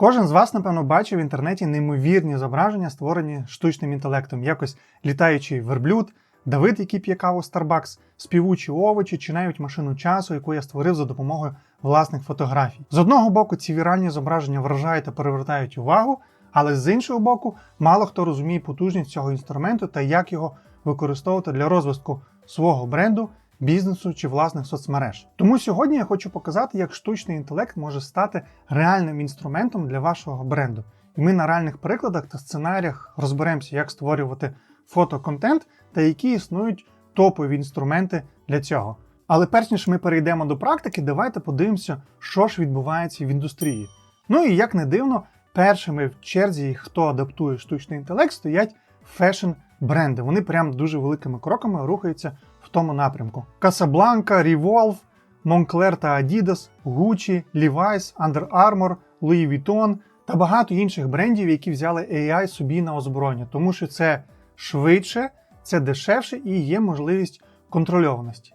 Кожен з вас, напевно, бачив в інтернеті неймовірні зображення, створені штучним інтелектом, якось літаючий верблюд, Давид, який п'є каву Starbucks, співучі овочі чи навіть машину часу, яку я створив за допомогою власних фотографій. З одного боку, ці віральні зображення вражають та перевертають увагу, але з іншого боку, мало хто розуміє потужність цього інструменту та як його використовувати для розвитку свого бренду, бізнесу чи власних соцмереж. Тому сьогодні я хочу показати, як штучний інтелект може стати реальним інструментом для вашого бренду. І ми на реальних прикладах та сценаріях розберемося, як створювати фотоконтент та які існують топові інструменти для цього. Але перш ніж ми перейдемо до практики, давайте подивимося, що ж відбувається в індустрії. Ну і як не дивно, першими в черзі, хто адаптує штучний інтелект, стоять фешн-бренди. Вони прям дуже великими кроками рухаються в тому напрямку. Casablanca, Revolve, Moncler та Adidas, Gucci, Levi's, Under Armour, Louis Vuitton та багато інших брендів, які взяли AI собі на озброєння, тому що це швидше, це дешевше і є можливість контрольованості.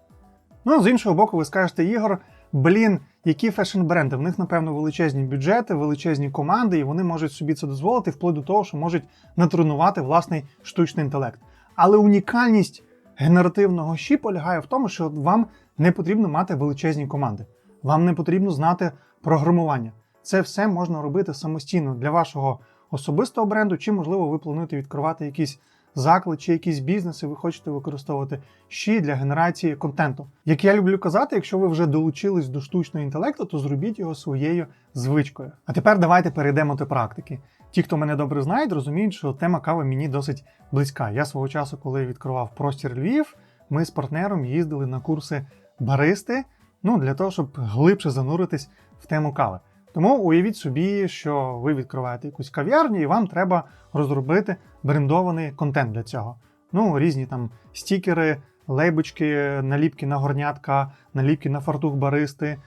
Ну, з іншого боку, ви скажете, Ігор, блін, які фешн-бренди? В них, напевно, величезні бюджети, величезні команди, і вони можуть собі це дозволити, вплоть до того, що можуть натренувати власний штучний інтелект. Але унікальність генеративного щі полягає в тому, що вам не потрібно мати величезні команди. Вам не потрібно знати програмування. Це все можна робити самостійно для вашого особистого бренду, чи, можливо, ви плануєте відкривати якийсь заклад чи якийсь бізнес, і ви хочете використовувати щі для генерації контенту. Як я люблю казати, якщо ви вже долучились до штучного інтелекту, то зробіть його своєю звичкою. А тепер давайте перейдемо до практики. Ті, хто мене добре знають, розуміють, що тема кави мені досить близька. Я свого часу, коли відкривав простір Львів, ми з партнером їздили на курси баристи, ну для того, щоб глибше зануритись в тему кави. Тому уявіть собі, що ви відкриваєте якусь кав'ярню, і вам треба розробити брендований контент для цього. Ну, різні там стікери, лейбочки, наліпки на горнятка, наліпки на фартух баристи,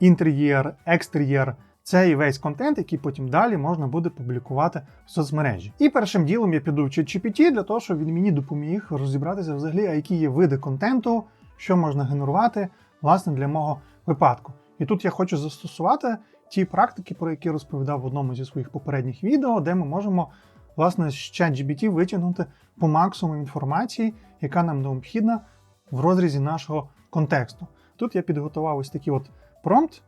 інтер'єр, екстер'єр. Це і весь контент, який потім далі можна буде публікувати в соцмережі. І першим ділом я піду в ChatGPT для того, щоб він мені допоміг розібратися взагалі, а які є види контенту, що можна генерувати власне для мого випадку. І тут я хочу застосувати ті практики, про які розповідав в одному зі своїх попередніх відео, де ми можемо власне з ChatGPT витягнути по максимуму інформації, яка нам необхідна в розрізі нашого контексту. Тут я підготував ось такий от промпт.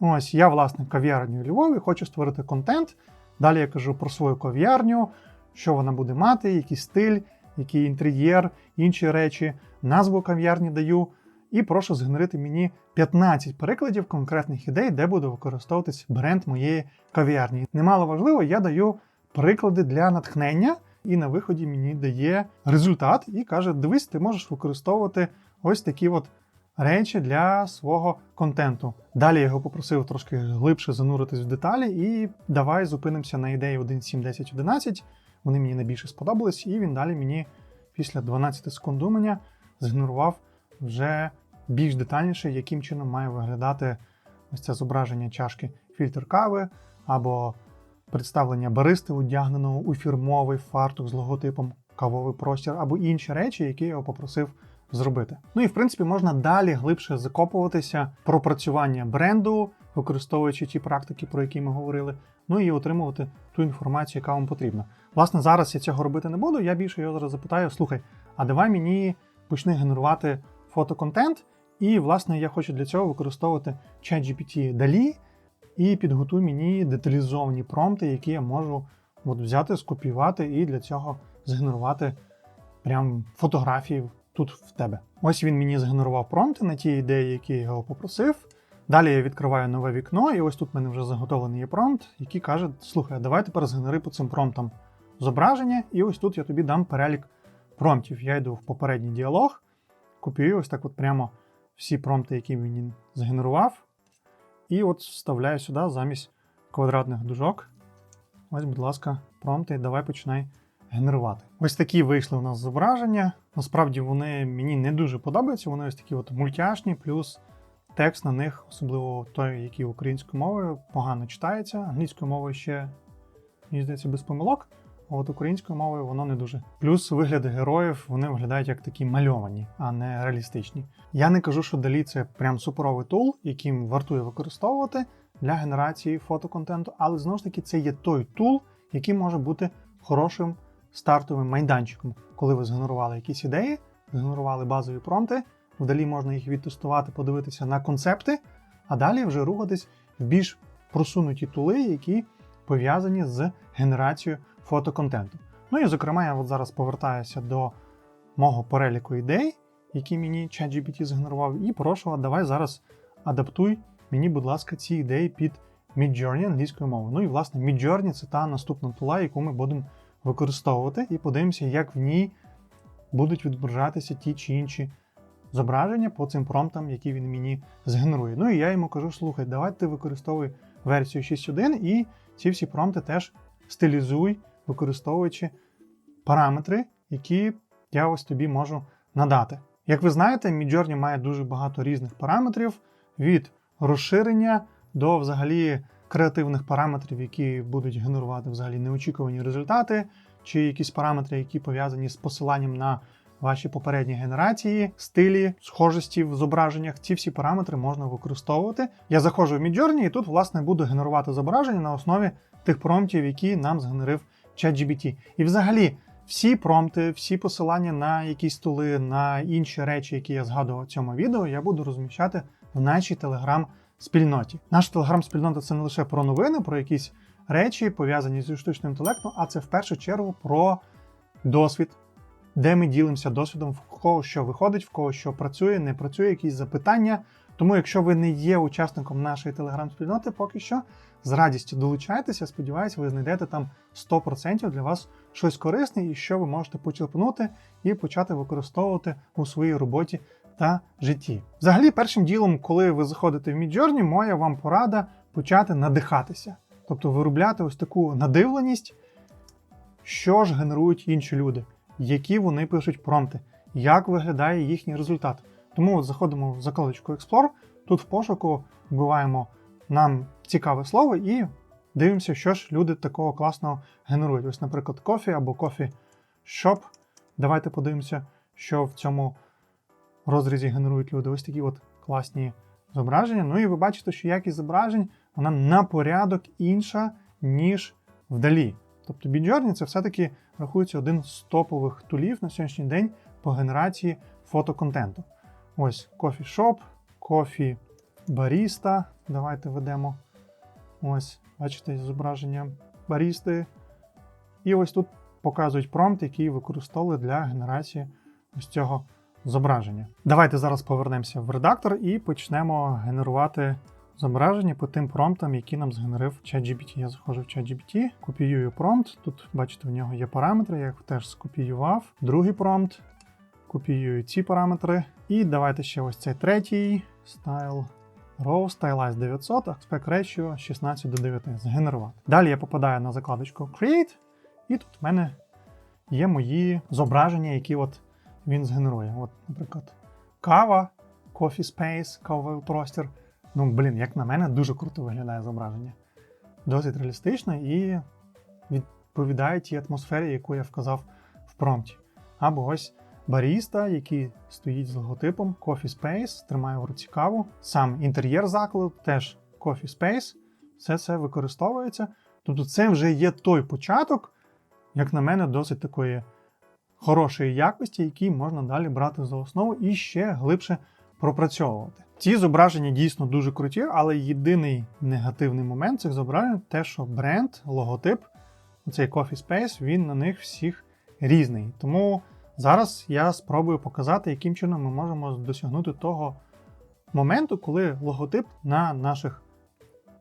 Ось я, власне, кав'ярню у Львові, хочу створити контент. Далі я кажу про свою кав'ярню, що вона буде мати, який стиль, який інтер'єр, інші речі, назву кав'ярні даю. І прошу згенерити мені 15 прикладів конкретних ідей, де буде використовуватись бренд моєї кав'ярні. Немало важливо, я даю приклади для натхнення, і на виході мені дає результат і каже: дивись, ти можеш використовувати ось такі от речі для свого контенту. Далі я його попросив трошки глибше зануритись в деталі, і давай зупинимося на ідеї 1.7, 10, 11. Вони мені найбільше сподобались, і він далі мені після 12 секунд думання згенерував вже більш детальніше, яким чином має виглядати ось це зображення чашки фільтр кави або представлення баристи, одягненого у фірмовий фартук з логотипом кавовий простір, або інші речі, які я його попросив зробити. Ну і в принципі можна далі глибше закопуватися в пропрацювання бренду, використовуючи ті практики, про які ми говорили, ну і отримувати ту інформацію, яка вам потрібна. Власне, зараз я цього робити не буду. Я більше його зараз запитаю: слухай, а давай мені почни генерувати фотоконтент. І, власне, я хочу для цього використовувати ChatGPT DALI і підготуй мені деталізовані промпти, які я можу от взяти, скопіювати і для цього згенерувати прям фотографії тут в тебе. Ось він мені згенерував промпти на ті ідеї, які я його попросив. Далі я відкриваю нове вікно, і ось тут в мене вже заготовлений є промпт, який каже: слухай, давай тепер згенери по цим промптам зображення, і ось тут я тобі дам перелік промптів. Я йду в попередній діалог, копіюю ось так от прямо всі промпти, які мені згенерував. І от вставляю сюди замість квадратних дужок. Ось, будь ласка, промпти, давай починай генерувати. Ось такі вийшли у нас зображення. Насправді вони мені не дуже подобаються. Вони ось такі от мультяшні, плюс текст на них, особливо той, який українською мовою, погано читається. Англійською мовою ще, мені здається, без помилок. А от українською мовою воно не дуже. Плюс вигляди героїв вони виглядають як такі мальовані, а не реалістичні. Я не кажу, що далі це прям суперовий тул, яким вартує використовувати. для генерації фотоконтенту, але знову ж таки це є той тул, який може бути хорошим стартовим майданчиком, коли ви згенерували якісь ідеї, згенерували базові промпти, вдалі можна їх відтестувати, подивитися на концепти, а далі вже рухатись в більш просунуті тули, які пов'язані з генерацією фотоконтенту. Ну і зокрема, я от зараз повертаюся до мого переліку ідей, які мені ChatGPT згенерував, і прошу, давай зараз адаптуй мені, будь ласка, ці ідеї під Midjourney англійською мовою. Ну і власне Midjourney – це та наступна тула, яку ми будемо використовувати, і подивимося, як в ній будуть відображатися ті чи інші зображення по цим промптам, які він мені згенерує. Ну і я йому кажу: слухай, давай ти використовуй версію 6.1 і ці всі промпти теж стилізуй, використовуючи параметри, які я ось тобі можу надати. Як ви знаєте, Midjourney має дуже багато різних параметрів від розширення до взагалі креативних параметрів, які будуть генерувати взагалі неочікувані результати, чи якісь параметри, які пов'язані з посиланням на ваші попередні генерації, стилі, схожості в зображеннях. Ці всі параметри можна використовувати. Я заходжу в Midjourney і тут, власне, буду генерувати зображення на основі тих промптів, які нам згенерив ChatGPT. І взагалі. Всі промпти, всі посилання на якісь стули, на інші речі, які я згадував в цьому відео, я буду розміщати в нашій телеграм-спільноті. Наша телеграм-спільнота це не лише про новини, про якісь речі, пов'язані зі штучним інтелектом, а це в першу чергу про досвід, де ми ділимося досвідом, в кого що виходить, в кого що працює, не працює, якісь запитання. Тому, якщо ви не є учасником нашої телеграм-спільноти, поки що з радістю долучайтеся. Сподіваюсь, ви знайдете там 100% для вас щось корисне і що ви можете почерпнути і почати використовувати у своїй роботі та житті. Взагалі, першим ділом, коли ви заходите в Midjourney, моя вам порада почати надихатися, тобто виробляти ось таку надивленість, що ж генерують інші люди, які вони пишуть промпти, як виглядає їхній результат. Тому заходимо в закладочку Explore, тут в пошуку вбиваємо нам цікаве слово і дивимося, що ж люди такого класного генерують. Ось, наприклад, кофі або кофі shop. Давайте подивимося, що в цьому розрізі генерують люди. Ось такі от класні зображення. Ну і ви бачите, що якість зображень вона на порядок інша, ніж вдалі. Тобто Midjourney це все-таки рахується один з топових тулів на сьогоднішній день по генерації фотоконтенту. Ось кофі Shop, кофі Баріста. Давайте ведемо. Ось, бачите, зображення барісти. І ось тут показують промпт, який використовували для генерації ось цього зображення. Давайте зараз повернемося в редактор і почнемо генерувати зображення по тим промптам, які нам згенерив ChatGPT. Я заходжу в ChatGPT, копіюю промпт. Тут, бачите, в нього є параметри, я їх теж скопіював. Другий промпт. Копіюю ці параметри. І давайте ще ось цей третій. Style Row Stylize 900, Aspect Ratio 16 до 9 згенерувати. Далі я попадаю на закладочку Create, і тут в мене є мої зображення, які от він згенерує. От, Наприклад, кава, Coffee Space, кавовий простір. Ну, блін, як на мене, дуже круто виглядає зображення. Досить реалістично і відповідає тій атмосфері, яку я вказав в промпті. Або ось баріста, який стоїть з логотипом Coffee Space, тримає в руці каву. Сам інтер'єр закладу теж Coffee Space. Все це використовується. Тобто, це вже є той початок, як на мене, досить такої хорошої якості, який можна далі брати за основу і ще глибше пропрацьовувати. Ці зображення дійсно дуже круті, але єдиний негативний момент цих зображень те, що бренд, логотип, цей Coffee Space, він на них всіх різний. Тому зараз я спробую показати, яким чином ми можемо досягнути того моменту, коли логотип на наших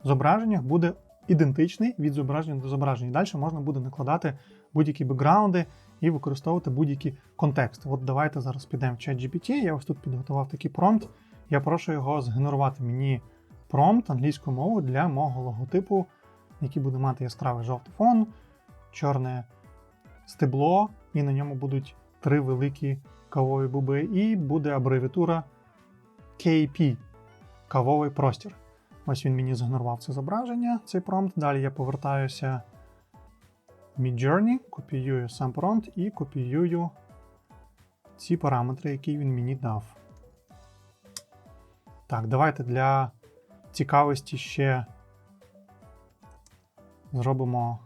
зображеннях буде ідентичний від зображення до зображення. Далі можна буде накладати будь-які бекграунди і використовувати будь-які контексти. От давайте зараз підемо в ChatGPT. Я ось тут підготував такий промпт. Я прошу його згенерувати мені промпт англійською мовою для мого логотипу, який буде мати яскравий жовтий фон, чорне стебло, і на ньому будуть три великі кавові буби, і буде абревіатура KP кавовий простір. Ось він мені згенерував це зображення, цей промпт. Далі я повертаюся Midjourney, копіюю сам промпт і копіюю ці параметри, які він мені дав. Так, давайте для цікавості ще зробимо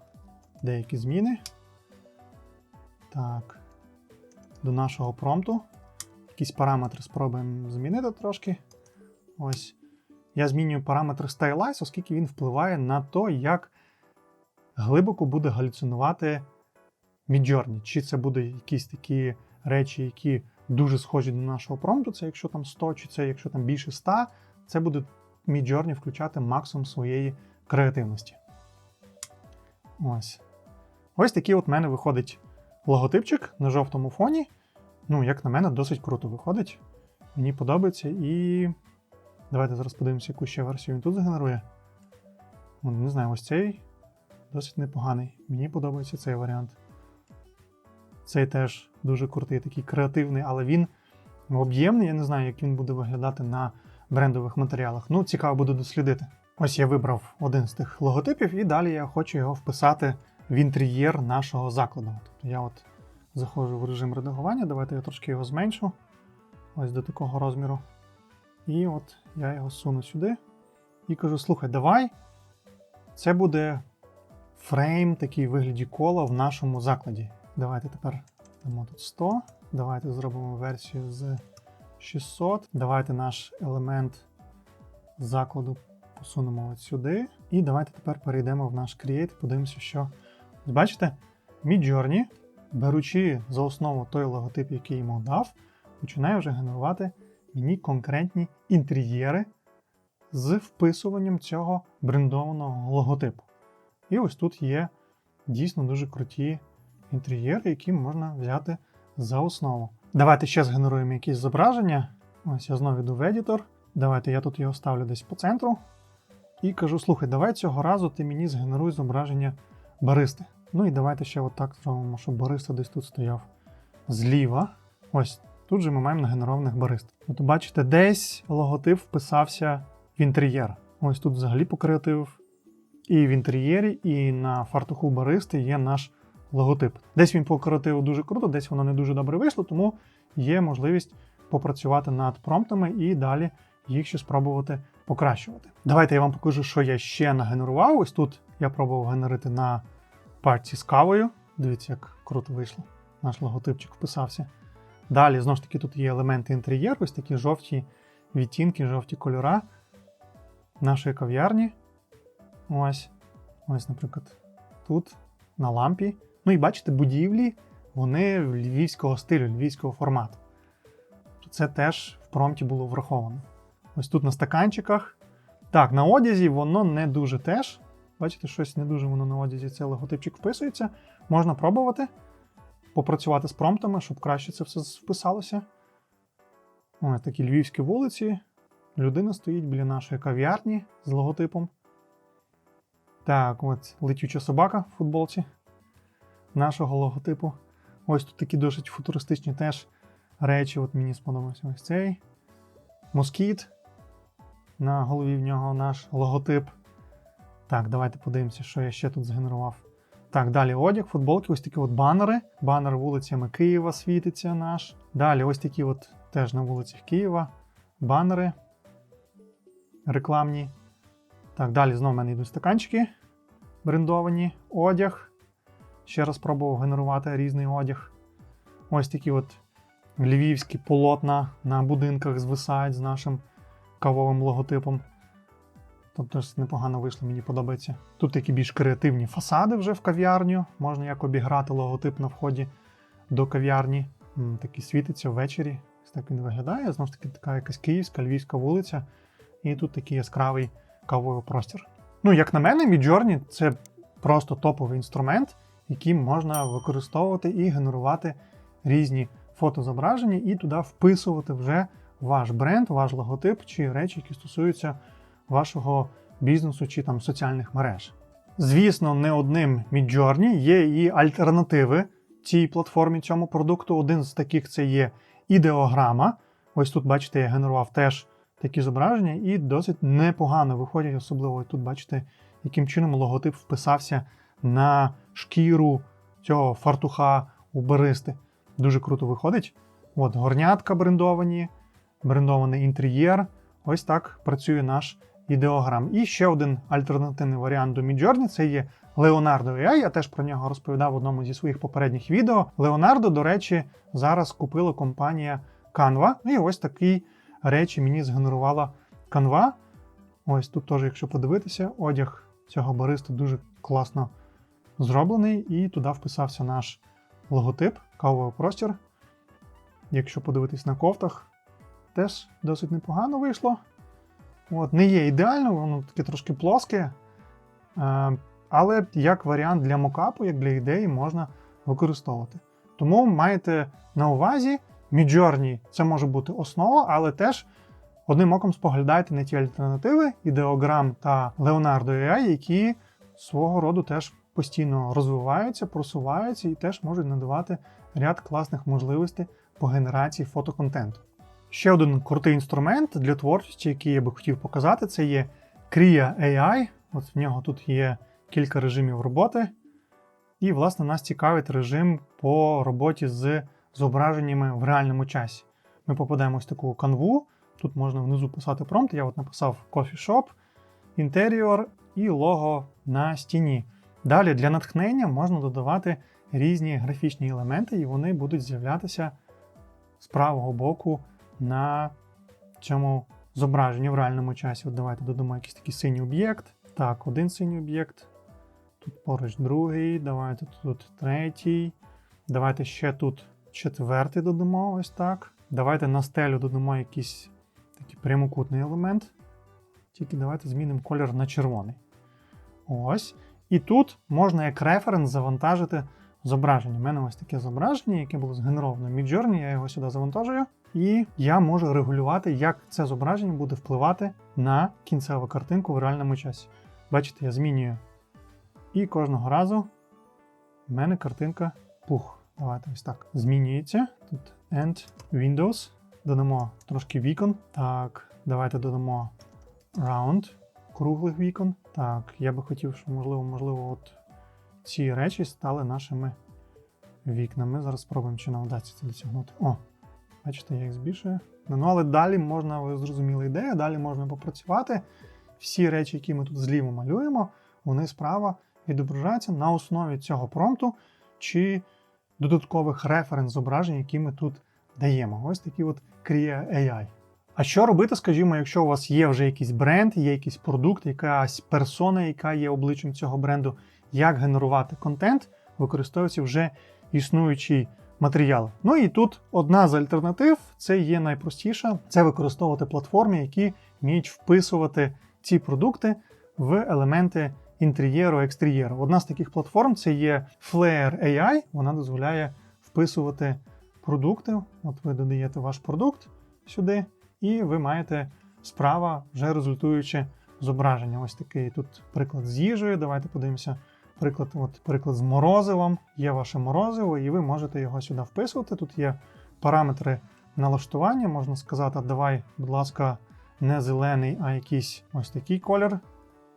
деякі зміни. Так. До нашого промпту. Якісь параметри спробуємо змінити трошки. Ось. Я змінюю параметр Stylize, оскільки він впливає на те, як глибоко буде галюцинувати Midjourney. Чи це будуть якісь такі речі, які дуже схожі до нашого промпту, це якщо там 100, чи це якщо там більше 100, це буде Midjourney включати максимум своєї креативності. Ось. Ось такий от в мене виходить логотипчик на жовтому фоні. Ну, як на мене, досить круто виходить. Мені подобається і. Давайте зараз подивимося, яку ще версію він тут згенерує. Ну, Не знаю, ось цей досить непоганий. Мені подобається цей варіант. Цей теж дуже крутий, такий креативний, але він об'ємний. Я не знаю, як він буде виглядати на брендових матеріалах. Ну, цікаво буде дослідити. Ось я вибрав один з тих логотипів, і далі я хочу його вписати в інтер'єр нашого закладу. Тобто я от заходжу в режим редагування, давайте я трошки його зменшу. Ось до такого розміру. І от я його суну сюди і кажу: слухай, давай. Це буде фрейм, такий в вигляді кола в нашому закладі. Давайте тепер дамо тут 100. Давайте зробимо версію з 600. Давайте наш елемент закладу посунемо от сюди. І давайте тепер перейдемо в наш Create, подивимося, що. Бачите, Midjourney, беручи за основу той логотип, який йому дав, починає вже генерувати мені конкретні інтер'єри з вписуванням цього брендованого логотипу. І ось тут є дійсно дуже круті інтер'єри, які можна взяти за основу. Давайте ще згенеруємо якісь зображення. Ось я знову йду в едітор. Давайте я тут його ставлю десь по центру. І кажу: слухай, давай цього разу ти мені згенеруй зображення баристи. Ну і давайте ще отак зробимо, щоб бариста десь тут стояв зліва. Ось тут же ми маємо нагенерованих барист. От бачите, десь логотип вписався в інтер'єр. Ось тут взагалі покреативив. І в інтер'єрі, і на фартуху баристи є наш логотип. Десь він покреативив дуже круто, десь воно не дуже добре вийшло, тому є можливість попрацювати над промптами і далі їх ще спробувати покращувати. Давайте я вам покажу, що я ще нагенерував. Ось тут я пробував генерити на партії з кавою. Дивіться, як круто вийшло. Наш логотипчик вписався. Далі, знову ж таки, тут є елементи інтер'єру, ось такі жовті відтінки, жовті кольора нашої кав'ярні. Ось. Ось, наприклад, тут на лампі. Ну і бачите, будівлі, вони львівського стилю, львівського формату. Це теж в промпті було враховано. Ось тут на стаканчиках. Так, на одязі воно не дуже теж. Бачите, щось не дуже воно на одязі цей логотипчик вписується. Можна пробувати попрацювати з промптами, щоб краще це все вписалося. Ось такі львівські вулиці. Людина стоїть біля нашої кав'ярні з логотипом. Так, от летюча собака в футболці нашого логотипу. Ось тут такі досить футуристичні теж речі. От мені сподобався ось цей. Москіт. На голові в нього наш логотип. Так, давайте подивимося, що я ще тут згенерував. Так, далі одяг, футболки, ось такі от банери. Банер вулицями Києва світиться наш. Далі ось такі от теж на вулицях Києва. Банери рекламні. Так, далі знову в мене йдуть стаканчики брендовані, одяг. Ще раз пробував генерувати різний одяг. Ось такі от львівські полотна на будинках звисають з нашим кавовим логотипом. Тобто непогано вийшло, мені подобається. Тут такі більш креативні фасади вже в кав'ярню. Можна як обіграти логотип на вході до кав'ярні. Такий світиться ввечері. Ось так він виглядає. Знову ж таки, така якась київська, львівська вулиця. І тут такий яскравий кавовий простір. Ну, як на мене, Midjourney – це просто топовий інструмент, яким можна використовувати і генерувати різні фотозображення, і туди вписувати вже ваш бренд, ваш логотип чи речі, які стосуються вашого бізнесу чи там соціальних мереж. Звісно, не одним Midjourney, є і альтернативи цій платформі, цьому продукту. Один з таких це є ідеограма. Ось тут, бачите, я генерував теж такі зображення, і досить непогано виходять, особливо тут бачите, яким чином логотип вписався на шкіру цього фартуха у баристи. Дуже круто виходить. От горнятка брендовані, брендований інтер'єр. Ось так працює наш ідеограм. І ще один альтернативний варіант до Midjourney – це є Leonardo AI. Я теж про нього розповідав в одному зі своїх попередніх відео. Leonardo, до речі, зараз купила компанія Canva. І ось такі речі мені згенерувала Canva. Ось тут теж, якщо подивитися, одяг цього бариста дуже класно зроблений, і туди вписався наш логотип, кавовий простір. Якщо подивитись на кофтах, теж досить непогано вийшло. От, не є ідеально, воно таке трошки плоске. Е, але як варіант для мокапу, як для ідеї, можна використовувати. Тому маєте на увазі, Midjourney це може бути основа, але теж одним оком споглядайте на ті альтернативи, ідеограм та Leonardo AI, які свого роду теж постійно розвиваються, просуваються і теж можуть надавати ряд класних можливостей по генерації фотоконтенту. Ще один крутий інструмент для творчості, який я би хотів показати, це є Kria AI. От в нього тут є кілька режимів роботи. І, власне, нас цікавить режим по роботі з зображеннями в реальному часі. Ми попадаємо ось таку канву. Тут можна внизу писати промпт. Я от написав Coffee Shop, інтер'єр і лого на стіні. Далі для натхнення можна додавати різні графічні елементи, і вони будуть з'являтися з правого боку на цьому зображенні в реальному часі. От давайте додамо якийсь такий синій об'єкт. Так, один синій об'єкт. Тут поруч другий, давайте тут третій. Давайте ще тут четвертий додамо, ось так. Давайте на стелю додамо якийсь такий прямокутний елемент. Тільки давайте змінимо колір на червоний. Ось. І тут можна як референс завантажити зображення. У мене ось таке зображення, яке було згенеровано в Midjourney, я його сюди завантажую. І я можу регулювати, як це зображення буде впливати на кінцеву картинку в реальному часі. Бачите, я змінюю. І кожного разу в мене картинка пух. Давайте ось так. Змінюється. Тут End Windows. Додамо трошки вікон. Так, давайте додамо Round круглих вікон. Так, я би хотів, щоб можливо, можливо, от ці речі стали нашими вікнами. Зараз спробуємо, чи нам вдасться це досягнути. О, бачите, я їх збільшую. Ну, але далі можна, ви зрозуміли ідею, далі можна попрацювати. Всі речі, які ми тут зліва малюємо, вони справа відображаються на основі цього промпту чи додаткових референс зображень, які ми тут даємо. Ось такі от Kria AI. А що робити, скажімо, якщо у вас є вже якийсь бренд, є якийсь продукт, якась персона, яка є обличчям цього бренду, як генерувати контент, використовуючи вже існуючий матеріал. Ну і тут одна з альтернатив це є найпростіша це використовувати платформи, які вміють вписувати ці продукти в елементи інтер'єру, екстер'єру. Одна з таких платформ це є Flare AI. Вона дозволяє вписувати продукти. От ви додаєте ваш продукт сюди, і ви маєте справа вже результуюче зображення. Ось такий тут приклад з їжею. Давайте подивимося. Приклад, от приклад з морозивом. Є ваше морозиво, і ви можете його сюди вписувати. Тут є параметри налаштування. Можна сказати, давай, будь ласка, не зелений, а якийсь ось такий колір.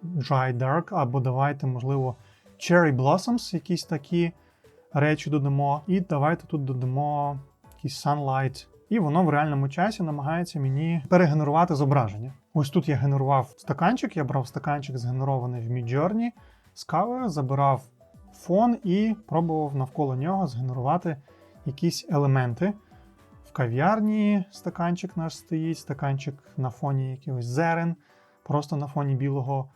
Dry Dark, або давайте, можливо, Cherry Blossoms, якісь такі речі додамо. І давайте тут додамо якийсь Sunlight. І воно в реальному часі намагається мені перегенерувати зображення. Ось тут я генерував стаканчик, я брав стаканчик, згенерований в Midjourney з кавою, забирав фон і пробував навколо нього згенерувати якісь елементи. В кав'ярні стаканчик наш стоїть, стаканчик на фоні якихось зерен, просто на фоні білого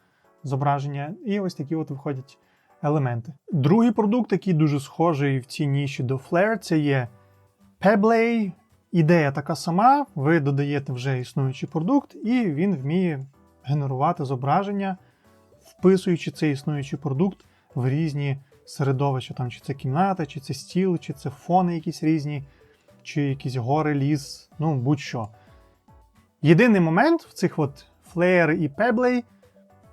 зображення. І ось такі от виходять елементи. Другий продукт, який дуже схожий в цій ніші до Flare, це є Pebley. Ідея така сама, ви додаєте вже існуючий продукт, і він вміє генерувати зображення, вписуючи цей існуючий продукт в різні середовища, там чи це кімната, чи це стіл, чи це фони якісь різні, чи якісь гори, ліс, ну будь-що. Єдиний момент в цих от Flare і Pebley,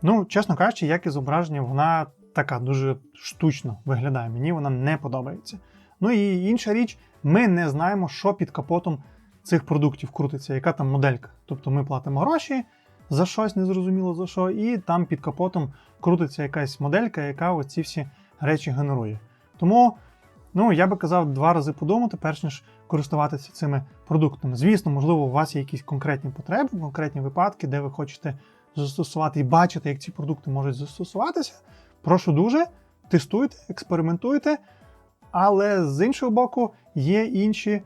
ну, чесно кажучи, як і зображення, вона така дуже штучно виглядає. Мені вона не подобається. Ну і інша річ, ми не знаємо, що під капотом цих продуктів крутиться, яка там моделька. Тобто ми платимо гроші за щось, незрозуміло за що, і там під капотом крутиться якась моделька, яка оці всі речі генерує. Тому ну, я би казав два рази подумати, перш ніж користуватися цими продуктами. Звісно, можливо, у вас є якісь конкретні потреби, конкретні випадки, де ви хочете застосувати і бачите, як ці продукти можуть застосуватися. Прошу дуже, тестуйте, експериментуйте, але з іншого боку, є інші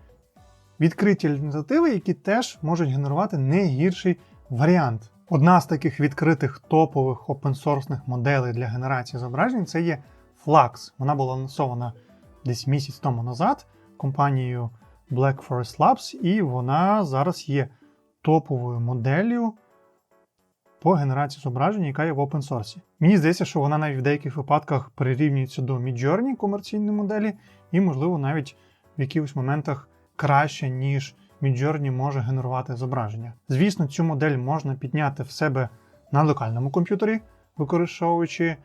відкриті альтернативи, які теж можуть генерувати не гірший варіант. Одна з таких відкритих топових опенсорсних моделей для генерації зображень це є Flux. Вона була анонсована десь місяць тому назад компанією Black Forest Labs, і вона зараз є топовою моделлю по генерації зображень, яка є в open source. Мені здається, що вона навіть в деяких випадках прирівнюється до Midjourney комерційної моделі, і, можливо, навіть в якихось моментах краще, ніж Midjourney може генерувати зображення. Звісно, цю модель можна підняти в себе на локальному комп'ютері, використовуючи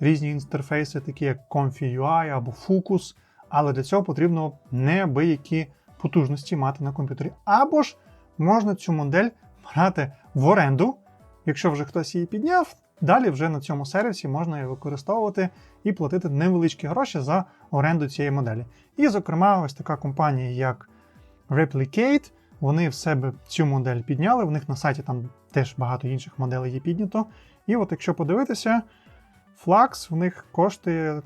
різні інтерфейси, такі як Comfy.ui або Focus, але для цього потрібно неабиякі потужності мати на комп'ютері. Або ж можна цю модель брати в оренду, якщо вже хтось її підняв. Далі вже на цьому сервісі можна її використовувати і платити невеличкі гроші за оренду цієї моделі. І, зокрема, ось така компанія, як Replicate, вони в себе цю модель підняли. В них на сайті там теж багато інших моделей є піднято. І от якщо подивитися, Flux в них коштує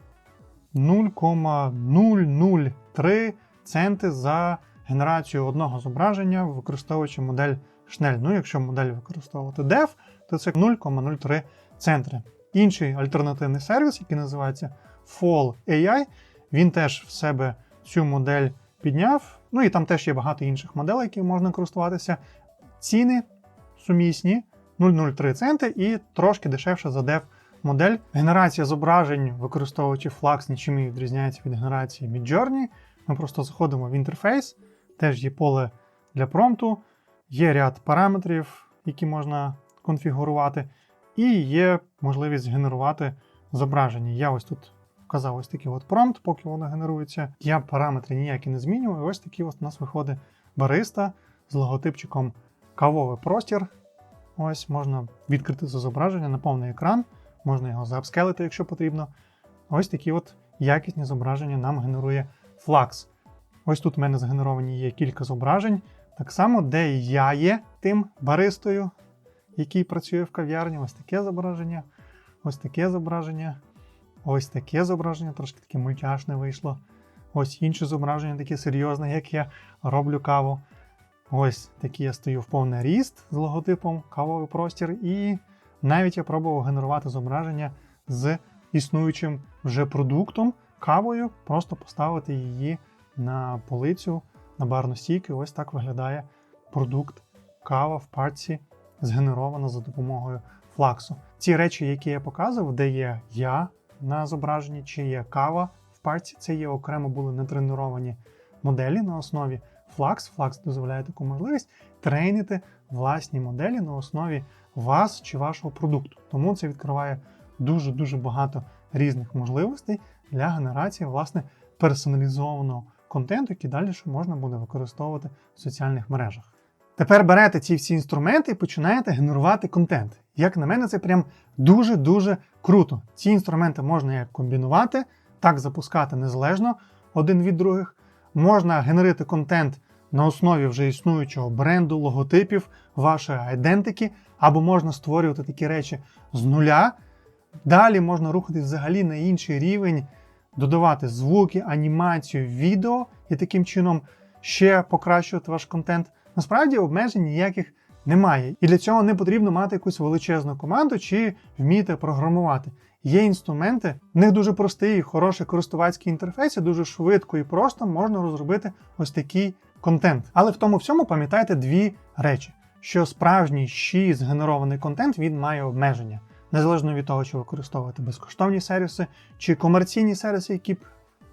0,003 центи за генерацію одного зображення, використовуючи модель Schnell. Ну, якщо модель використовувати DEV, то це 0,03 центри. Інший альтернативний сервіс, який називається Fall AI, він теж в себе цю модель підняв. Ну і там теж є багато інших моделей, які можна користуватися. Ціни сумісні 0,03 центи і трошки дешевше за DEV модель. Генерація зображень, використовуючи Flux, нічим не відрізняється від генерації Midjourney. Ми просто заходимо в інтерфейс, теж є поле для промпту, є ряд параметрів, які можна конфігурувати, і є можливість генерувати зображення. Я ось тут вказав ось такий от промпт, поки воно генерується. Я параметри ніякі не змінюю. Ось такий ось у нас виходить бариста з логотипчиком кавовий простір. Ось можна відкрити це зображення на повний екран, можна його заапскелити, якщо потрібно. Ось такі от якісні зображення нам генерує Flux. Ось тут в мене згенеровані є кілька зображень. Так само, де я є тим баристою, який працює в кав'ярні. Ось таке зображення, ось таке зображення, ось таке зображення, трошки таке мультяшне вийшло. Ось інше зображення, таке серйозне, як я роблю каву. Ось такий я стою в повний ріст з логотипом кавовий простір. І навіть я пробував генерувати зображення з існуючим вже продуктом, кавою, просто поставити її на полицю, на барну стійку. Ось так виглядає продукт кава в парці, згенерована за допомогою флаксу. Ці речі, які я показував, де є я на зображенні, чи є кава в парці, це є окремо були натреновані моделі на основі Flux. Flux дозволяє таку можливість тренити власні моделі на основі вас чи вашого продукту. Тому це відкриває дуже-дуже багато різних можливостей для генерації власне персоналізованого контенту, який далі можна буде використовувати в соціальних мережах. Тепер берете ці всі інструменти і починаєте генерувати контент. Як на мене, це прям дуже-дуже круто. Ці інструменти можна як комбінувати, так запускати незалежно один від других. Можна генерити контент на основі вже існуючого бренду, логотипів, вашої айдентики, або можна створювати такі речі з нуля. Далі можна рухатись взагалі на інший рівень, додавати звуки, анімацію, відео і таким чином ще покращувати ваш контент. Насправді обмежень ніяких немає. І для цього не потрібно мати якусь величезну команду чи вміти програмувати. Є інструменти, в них дуже простий, хороший користувацький інтерфейс, і дуже швидко і просто можна розробити ось такий контент. Але в тому всьому пам'ятайте дві речі: що справжній щі згенерований контент він має обмеження. Незалежно від того, чи використовувати безкоштовні сервіси чи комерційні сервіси, які б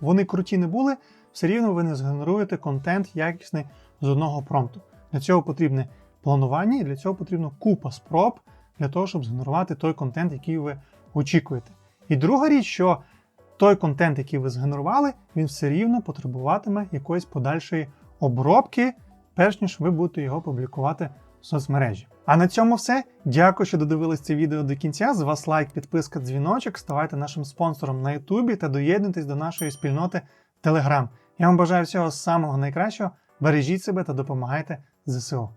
вони круті не були, все рівно ви не згенеруєте контент якісний з одного промпту. Для цього потрібне планування, і для цього потрібно купа спроб для того, щоб згенерувати той контент, який ви очікуєте. І друга річ, що той контент, який ви згенерували, він все рівно потребуватиме якоїсь подальшої обробки, перш ніж ви будете його публікувати в соцмережі. А на цьому все. Дякую, що додивились це відео до кінця. З вас лайк, підписка, дзвіночок. Ставайте нашим спонсором на Ютубі та доєднуйтесь до нашої спільноти в Телеграм. Я вам бажаю всього самого найкращого. Бережіть себе та допомагайте Isso.